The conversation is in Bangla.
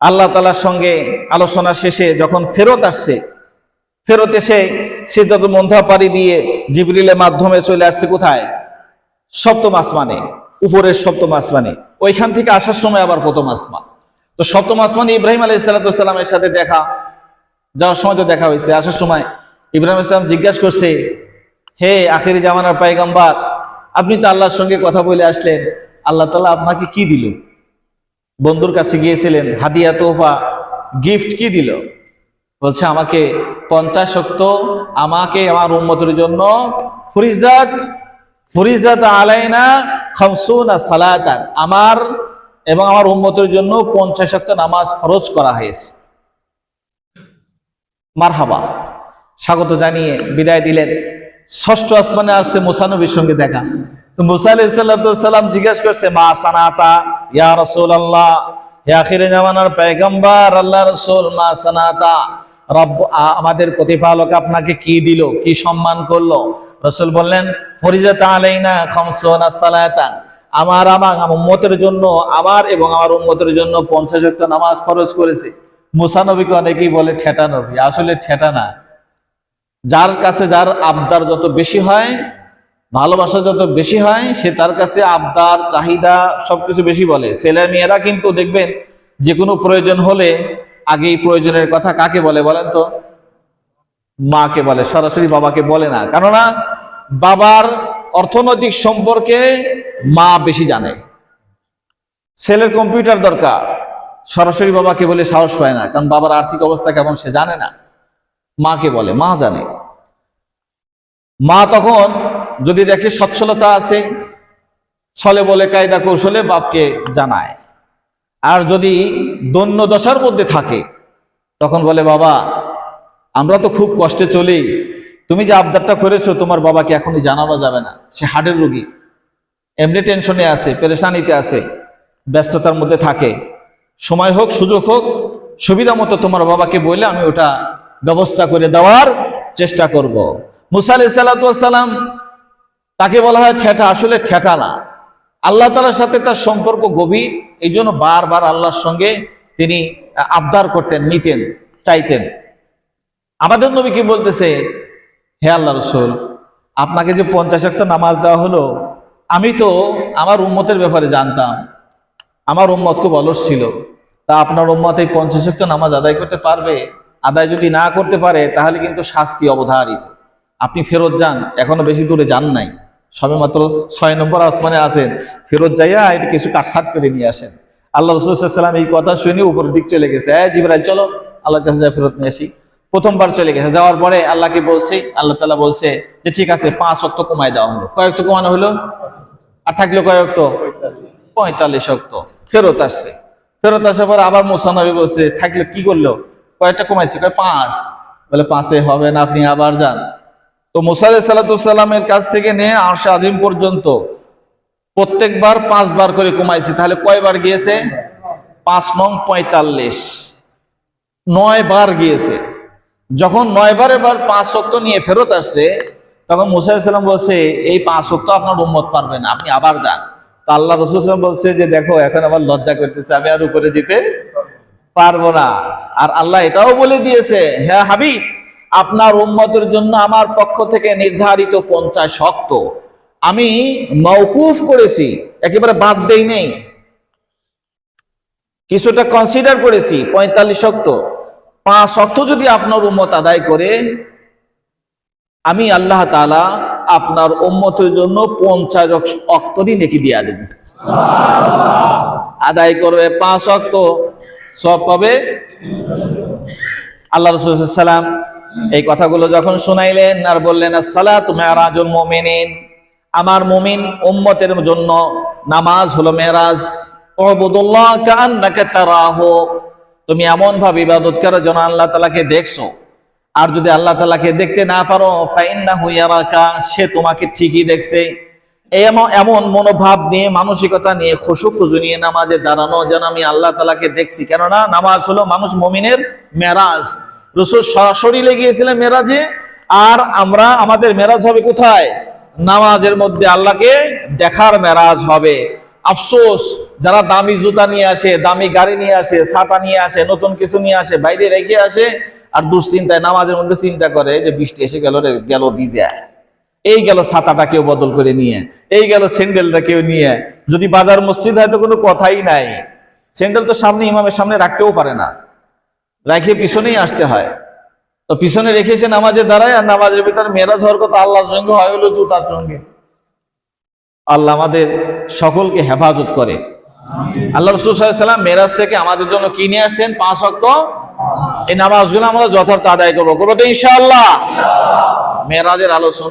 আল্লাহ তালার সঙ্গে আলোচনা শেষে যখন ফেরত আসছে, ফেরত এসে সিদ্ধান্ত মন্থা পাড়ি দিয়ে জিবরিলের মাধ্যমে চলে আসছে কোথায়? সপ্তম আসমানে, উপরের সপ্তম আসমানে। ওইখান থেকে আসার সময় আবার প্রথম আসমান। তো সপ্তম আসমানে ইব্রাহিম আলাই সাল্লামের সাথে দেখা, যাওয়ার সময় তো দেখা হয়েছে। আসার সময় ইব্রাহিম ইসলাম জিজ্ঞাসা করছে, হে আখেরি জামানার পাইগাম্বার আপনি তো আল্লাহর সঙ্গে কথা বলে আসলেন। আল্লাহ তালা আপনাকে কি দিল? বন্ধুর কাছে গিয়েছিলেন, হাদিয়া তোহফা গিফট কি দিল? বলছে, আমাকে পঞ্চাশ শক্ত, আমাকে আমার উন্মতের জন্য ফরিজাত ফরিজাত আলাইনা খামসুনা সালাতান, আমার এবং আমার উন্মতের জন্য পঞ্চাশ শক্ত নামাজ ফরজ করা হয়েছে। মারহাবা, স্বাগত জানিয়ে বিদায় দিলেন। ষষ্ঠ আসমানে আসছে মুসানবীর সঙ্গে দেখা। মা সানাতা, ইয়া রাসূলুল্লাহ? হে আখিরে জামানার আল্লাহ রাসূল, মা সানাতা আমাদের প্রতিপালক আপনাকে কি দিল, কি সম্মান করল? রসুল বললেন আমার আমার উম্মতের জন্য, আমার এবং আমার উম্মতের জন্য পঞ্চাশ ওয়াক্ত নামাজ ফরজ করেছে। মুসা নবীকে অনেকেই বলে, ঠেটা নবী। আসলে ঠেটা না। যার কাছে যার আবদার যত বেশি হয় ভালোবাসা যত বেশি হয়, সে তার কাছে আবদার, চাহিদা সবকিছু বেশি বলে। ছেলে মেয়েরা কিন্তু দেখবেন যে কোনো প্রয়োজন হলে আগেই প্রয়োজনের কথা কাকে বলে বলেন তো? মাকে বলে, সরাসরি বাবাকে বলে না। কেননা, বাবার অর্থনৈতিক সম্পর্কে মা বেশি জানে। ছেলের কম্পিউটার দরকার, সরাসরি বাবাকে বলে সাহস পায় না, কারণ বাবার আর্থিক অবস্থা কেমন সে জানে না। মাকে বলে, মা জানে। মা তখন যদি দেখে সচ্ছলতা আছে, ছলে বলে, কায়দা কৌশলে বাপকে জানায়। আর যদি দন্য দশার মধ্যে থাকে, তখন বলে, বাবা, আমরা তো খুব কষ্টে চলি। তুমি যে আবদারটা করেছ, তোমার বাবাকে এখনই জানানো যাবে না। সে হার্টের রুগী। এমনি টেনশনে আছে, পেরেশানিতে আছে, ব্যস্ততার মধ্যে থাকে। সময় হোক, সুযোগ হোক, সুবিধা মতো তোমার বাবাকে বললে আমি ওটা ব্যবস্থা করে দেওয়ার চেষ্টা করব। মুসা আলি সাল্লাম তাকে বলা হয় ঠেটা আসলে ঠেটা না। আল্লাহ তালার সাথে তার সম্পর্ক গভীর এই জন্য বারবার আল্লাহর সঙ্গে তিনি আবদার করতেন, নিতেন, চাইতেন। আমাদের নবী কি বলতেছে? হে আল্লাহ রসুল, আপনাকে যে পঞ্চাশ একটা নামাজ দেওয়া হলো, আমি তো আমার উম্মতের ব্যাপারে জানতাম। আমার উম্মত খুব অলস ছিল। তা আপনার উম্মত এই পঞ্চাশ একটা নামাজ আদায় করতে পারবে? আদায় যদি না করতে পারে, তাহলে কিন্তু শাস্তি অবধারিত। আপনি ফেরত যান, এখনও বেশি দূরে যান নাই। সবে মাত্র ছয় নম্বর আসমানে আছেন। ফেরত যাইয়া এটা কিছু কাটসাট করে নিয়ে আসেন। আল্লাহ রসুলাম এই কথা শুনে উপরের দিক চলে গেছে। হ্যাঁ জিবরাই চলো, আল্লাহর কাছে যা ফেরত নিয়ে আসি। প্রথমবার চলে গেছে। যাওয়ার পরে আল্লাহকে বলছে, আল্লাহ তালা বলছে যে, ঠিক আছে, পাঁচ অক্ত কমায় দেওয়া হলো কয়েকটা কমানো হলো? আর থাকল কয়েকটা পঁয়তাল্লিশ অক্ত। ফেরত আসছে। ফেরত আসার পর আবার মুসানবী বলছে, থাকলে কি করল? কয়েকটা কমাইছে, কয়, পাঁচ। বলে, পাঁচে হবে না, আপনি আবার যান। তো মুসা সাল্লামের কাছ থেকে নিয়ে আরশা আজিম পর্যন্ত প্রত্যেকবার পাঁচবার করে কমাইছে তাহলে কয়বার গিয়েছে? পাঁচ নং পঁয়তাল্লিশ। নয় বার গিয়েছে। যখন নয় বার এবার পাঁচ শক্ত নিয়ে ফেরত আসছে, তখন মুসা সাল্লাম বলছে, এই পাঁচ শক্ত আপনার উম্মত পারবেন আপনি আবার যান। তো আল্লাহ রসুল বলছে যে, দেখো, এখন আবার লজ্জা করতেছে, আমি আর উপরে যেতে পারব না। আর আল্লাহ এটাও বলে দিয়েছে হ্যাঁ হাবিব আপনার উম্মতের জন্য আমার পক্ষ থেকে নির্ধারিত পঞ্চাশ শক্ত। আমি মৌকুফ করেছি, একেবারে বাদ দেই নেই। কিছুটা কনসিডার করেছি, পঁয়তাল্লিশ শক্ত। পাঁচ শক্ত যদি আপনার উম্মত আদায় করে, আমি আল্লাহ তাআলা আপনার উম্মতের জন্য পঞ্চাশ অক্তরই নেকি দিয়া দেব। আদায় করবে পাঁচ অক্ত সব পাবে? আল্লাহ রসুলাম এই কথাগুলো যখন শুনাইলেন আর বললেন সালাত মেয়ারাজুল মোমিনিন। আমার মুমিন উম্মতের জন্য নামাজ হলো মেরাজ। তুমি এমন ভাবে ইবাদত করো যেন আল্লাহ তালাকে দেখছ। আর যদি আল্লাহ তালাকে দেখতে না পারো ইয়ারাকা, সে তোমাকে ঠিকই দেখছে। এমন মনোভাব নিয়ে, মানসিকতা নিয়ে খুশু খুজু নিয়ে নামাজে দাঁড়ানো যেন আমি আল্লাহ তালাকে দেখছি। কেননা নামাজ হলো মানুষ মমিনের মেরাজ। রসুল সরাসরি লেগিয়েছিলেন মেরাজে, আর আমরা, আমাদের মেরাজ হবে কোথায়? নামাজের মধ্যে আল্লাহকে দেখার মেরাজ হবে। আফসোস, যারা দামি জুতা নিয়ে আসে, দামি গাড়ি নিয়ে আসে, ছাতা নিয়ে আসে, নতুন কিছু নিয়ে আসে, বাইরে রেখে আসে, আর দুশ্চিন্তায়, নামাজের মধ্যে চিন্তা করে যে বৃষ্টি এসে গেল রে, গেল ভিজে। এই গেল ছাতাটা কেউ বদল করে নিয়ে, এই গেল স্যান্ডেলটা কেউ নিয়ে। যদি বাজার মসজিদ হয় তো কোনো কথাই নাই। স্যান্ডেল তো সামনে, ইমামের সামনে রাখতেও পারে না। রাখে পিছনেই আসতে হয়। তো পিছনে রেখেছে নামাজে দাঁড়ায় আর নামাজের ভিতরে মেরাজ হওয়ার কথা আল্লাহর সঙ্গে হয় হলো জুতার সঙ্গে। আল্লাহ আমাদের সকলকে হেফাজত করে। আল্লাহ রসুল সাল্লাম মেরাজ থেকে আমাদের জন্য কিনে আসেন পাঁচ অক্ট এই নামাজগুলো আমরা যথার্থ আদায় করব। করব তো ইনশাআল্লাহ। মেরাজের আলোচনা